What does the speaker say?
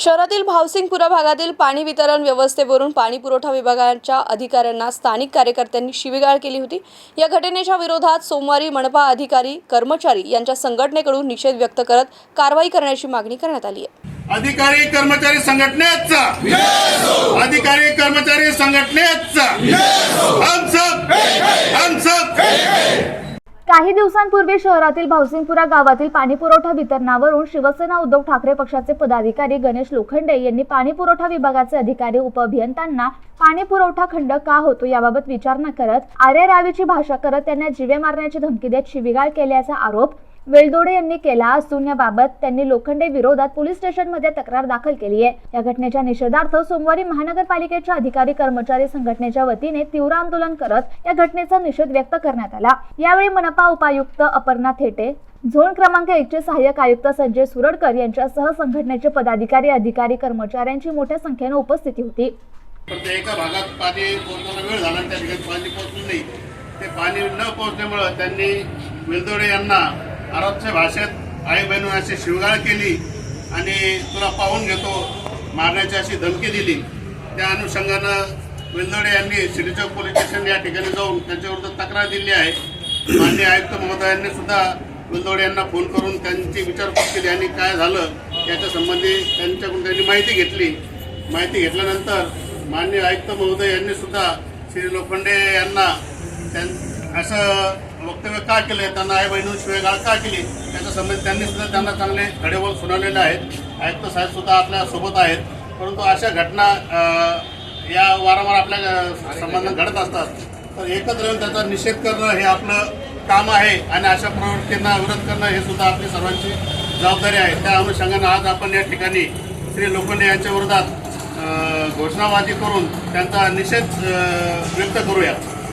शहरातील भावसिंगपुरा भागातील पाणी वितरण व्यवस्थेवरून पाणी पुरवठा विभागाच्या अधिकाऱ्यांना स्थानिक कार्यकर्त्यांनी शिवीगाळ केली होती. या घटनेच्या विरोधात सोमवारी मनपा अधिकारी कर्मचारी यांच्या संघटनेकडून निषेध व्यक्त करत कारवाई करण्याची मागणी करण्यात आली आहे. अधिकारी कर्मचारी संघटनेचा. अधिकारी कर्मचारी संघटनेचा. काही दिवसांपूर्वी शहरातील भावसिंगपुरा गावातील पाणी पुरवठा वितरणावरून शिवसेना उद्धव ठाकरे पक्षाचे पदाधिकारी गणेश लोखंडे यांनी पाणी पुरवठा विभागाचे अधिकारी उपअभियंत्यांना पाणी पुरवठा खंड का होतो याबाबत विचारणा करत आर्य रावीची भाषा करत त्यांना जीवे मारण्याची धमकी देत शिवीगाळ केल्याचा आरोप वेलदोडे यांनी केला असून याबाबत त्यांनी लोखंडे विरोधात पोलीस स्टेशनमध्ये तक्रार दाखल केली आहे. या घटनेच्या निषेधार्थ सोमवारी महानगरपालिकेच्या अधिकारी कर्मचारी संघटनेच्या वतीने तीव्र आंदोलन करत या घटनेचा निषेध व्यक्त करण्यात आला. यावेळी मनपा उपायुक्त अपर्णा थेटे झोन क्रमांक एकचे सहाय्यक आयुक्त संजय सुरडकर यांच्यासह संघटनेचे पदाधिकारी अधिकारी कर्मचाऱ्यांची मोठ्या संख्येने उपस्थिती होती. एका भागात पाणी पोहोचण्याला वेळ झाला त्या ठिकाणी पाणी पोहोचलं नाही. ते पाणी न पोहोचल्यामुळं त्यांनी वेलदोडे यांना अरबच्या भाषेत आई बहिणून अशी शिवगाळ केली आणि तुला पाहून घेतो मारण्याची अशी धमकी दिली. त्या अनुषंगानं वेलदोडे यांनी सिटीचौक पोलीस स्टेशन या ठिकाणी जाऊन त्यांच्याविरुद्ध तक्रार दिली आहे. माननीय आयुक्त महोदयांनी सुद्धा वेलदोडे यांना फोन करून त्यांची विचारपूस केली आणि काय झालं याच्या संबंधी त्यांच्याकडून त्यांनी माहिती घेतली. माहिती घेतल्यानंतर माननीय आयुक्त महोदय यांनी सुद्धा श्री लोखंडे यांना त्यां असं वक्तव्य का केलं त्यांना आई बहिणी शिवेगाळ का केली? त्याच्या संबंधित त्यांनी सुद्धा त्यांना चांगले खडेबोल सुनावलेले आहेत. आयुक्त साहेब सुद्धा आपल्यासोबत आहेत. परंतु अशा घटना या वारंवार आपल्या संबंध संबंधात घडत असतात. तर एकत्र येऊन त्याचा निषेध करणं हे आपलं काम आहे आणि अशा प्रवृत्तींना विरोध करणं हे सुद्धा आपली सर्वांची जबाबदारी आहे. त्या अनुषंगानं आज आपण या ठिकाणी श्री लोखंडे यांच्या विरोधात घोषणाबाजी करून त्यांचा निषेध व्यक्त करूया.